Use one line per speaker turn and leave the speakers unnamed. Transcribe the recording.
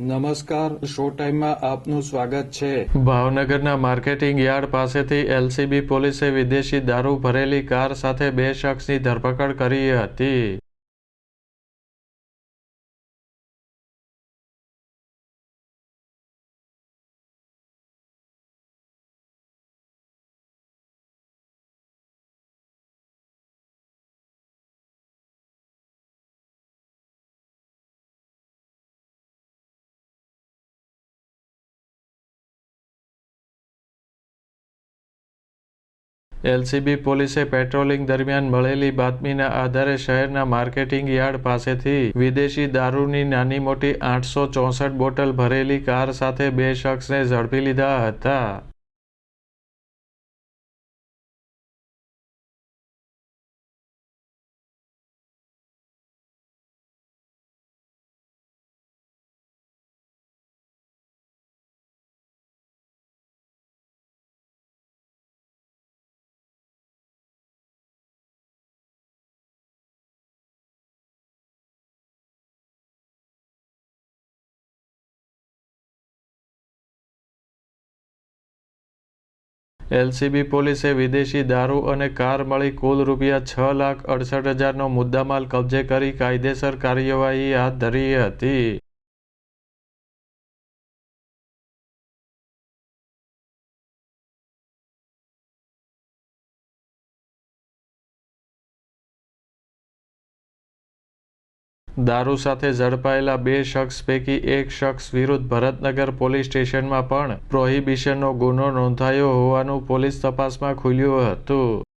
નમસ્કાર, શો ટાઈમમાં આપનું સ્વાગત છે.
ભાવનગરના માર્કેટિંગ યાર્ડ પાસેથી એલસીબી પોલીસે વિદેશી દારૂ ભરેલી કાર સાથે બે શખ્સની ધરપકડ કરી હતી. એલસીબી પોલીસે પેટ્રોલિંગ દરમિયાન મળેલી બાતમીના આધારે શહેરના માર્કેટિંગ યાર્ડ પાસેથી વિદેશી દારૂની નાની મોટી આઠસો ચોસઠ બોટલ ભરેલી કાર સાથે બે શખ્સને ઝડપી લીધા હતા. એલસીબી પોલીસે વિદેશી દારૂ અને કાર મળી કુલ રૂપિયા છ લાખ અડસઠ હજારનો મુદ્દામાલ કબજે કરી કાયદેસર કાર્યવાહી હાથ ધરી હતી. દારૂ સાથે ઝડપાયેલા બે શખ્સ પૈકી એક શખ્સ વિરુદ્ધ ભરતનગર પોલીસ સ્ટેશનમાં પણ પ્રોહિબિશનનો ગુનો નોંધાયો હોવાનું પોલીસ તપાસમાં ખુલ્યું હતું.